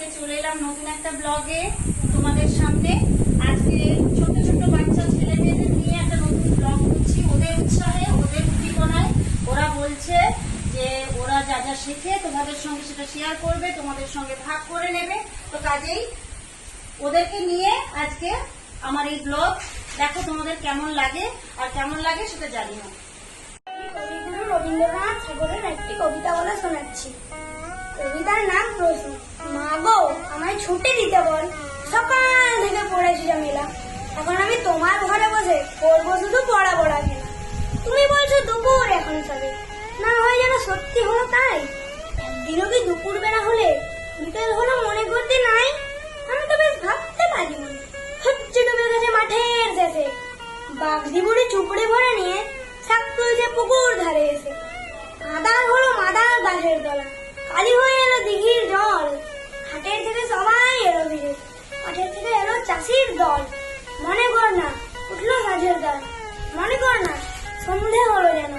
আজকে চলে এলাম নতুন একটা ব্লগে তোমাদের সামনে। আজকে ছোট ছোট বাচ্চা ছেলে মেয়েদের নিয়ে একটা নতুন ব্লগ করছি। ওদের উৎসাহে, ওদের উদ্দীপনায় ওরা বলছে যে ওরা যা যা শেখে তোমাদের সঙ্গে সেটা শেয়ার করবে, তোমাদের সঙ্গে ভাগ করে নেবে। তো কাজেই ওদেরকে নিয়ে আজকে আমার এই ব্লগ দেখো তোমাদের কেমন লাগে আর কেমন লাগে সেটা জানিও। কবিগুরু রবীন্দ্রনাথ ঠাকুরের একটি কবিতা বলে শোনাচ্ছি। কবিতার নাম প্রশ্ন মা গো, আমায় ছুটি দিতে বল। সকাল থেকে পড়েছি জামিলা এখন আমি তোমার ঘরে বসে করব শুধু পড়া পড়া খেলা। তুমি বলছো দুপুর এখন সবে। না হয় যেন সত্যি হলো তাই। একদিনও কি দুপুর বেলা হলে বিকেল হলো মনে করতে নাই? আমি তো বেশ ভাবতে পারি হচ্ছে ডুবে গেছে মাঠের শেষে। বাগদি বুড়ি চুপড়ে ভরে নিয়ে শাক তুলছে পুকুর ধারে এসে। আদার হলো মাদার গাছের তলা কালি হয়ে এলো দিঘির জল। হাটের থেকে সবাই এলো ভিড়ে। মাঠের থেকে এলো চাষির দল। মনে কর না, উঠল সাজের গান মনে কর না, সন্ধে হলো যেন।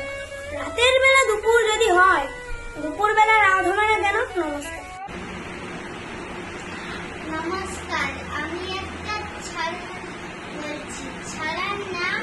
রাতের বেলা দুপুর যদি হয়, দুপুর বেলা রাত হবে না কেন? নমস্কার। নমস্কার, আমি একটা ছড়া বলছি। ছড়ার নাম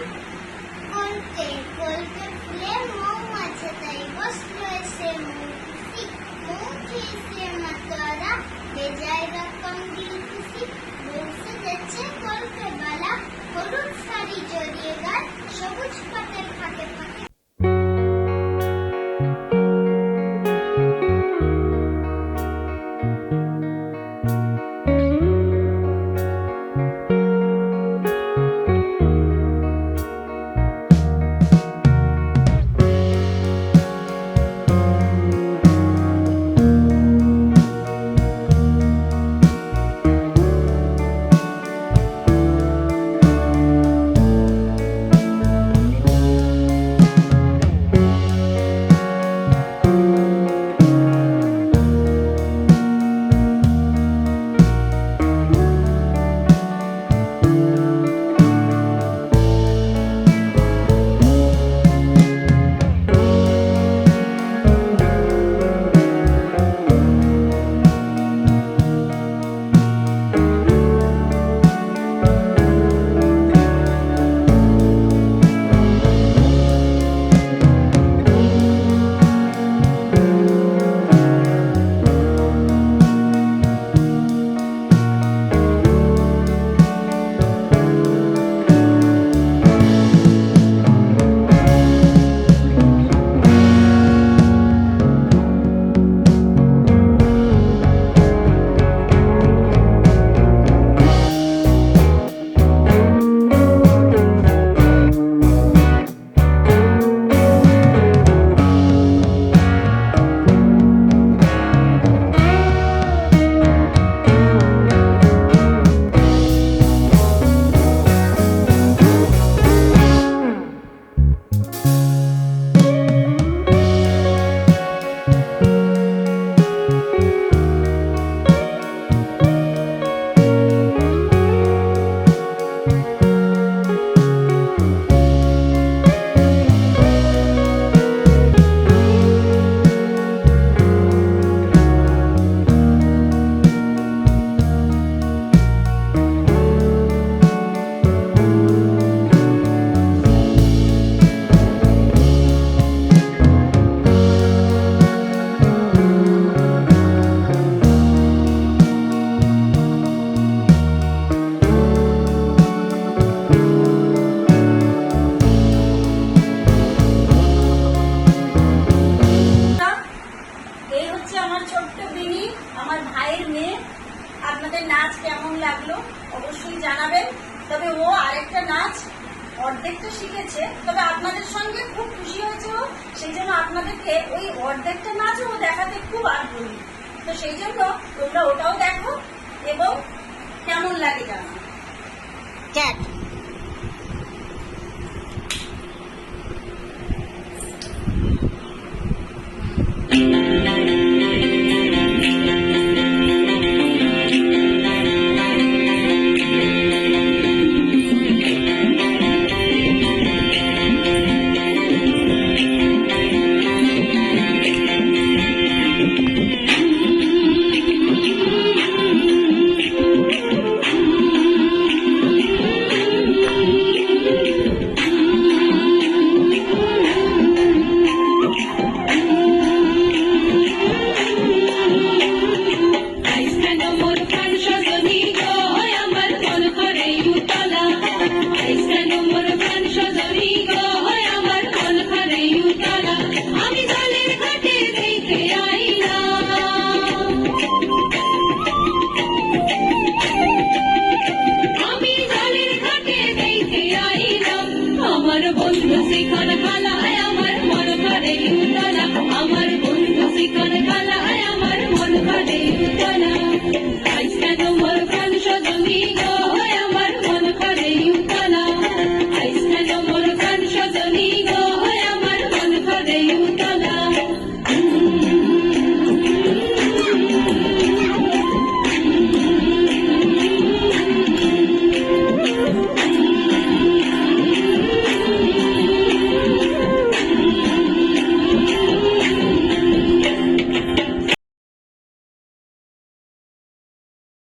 তবে ও আরেকটা নাচ অর্ধেকটা শিখেছে, তবে আপনাদের সঙ্গে খুব খুশি হয়েছে ও। সেই জন্য আপনাদেরকে ওই অর্ধেকটা নাচ ও দেখাতে খুব আগ্রহী। তো সেই জন্য তোমরা ওটাও দেখো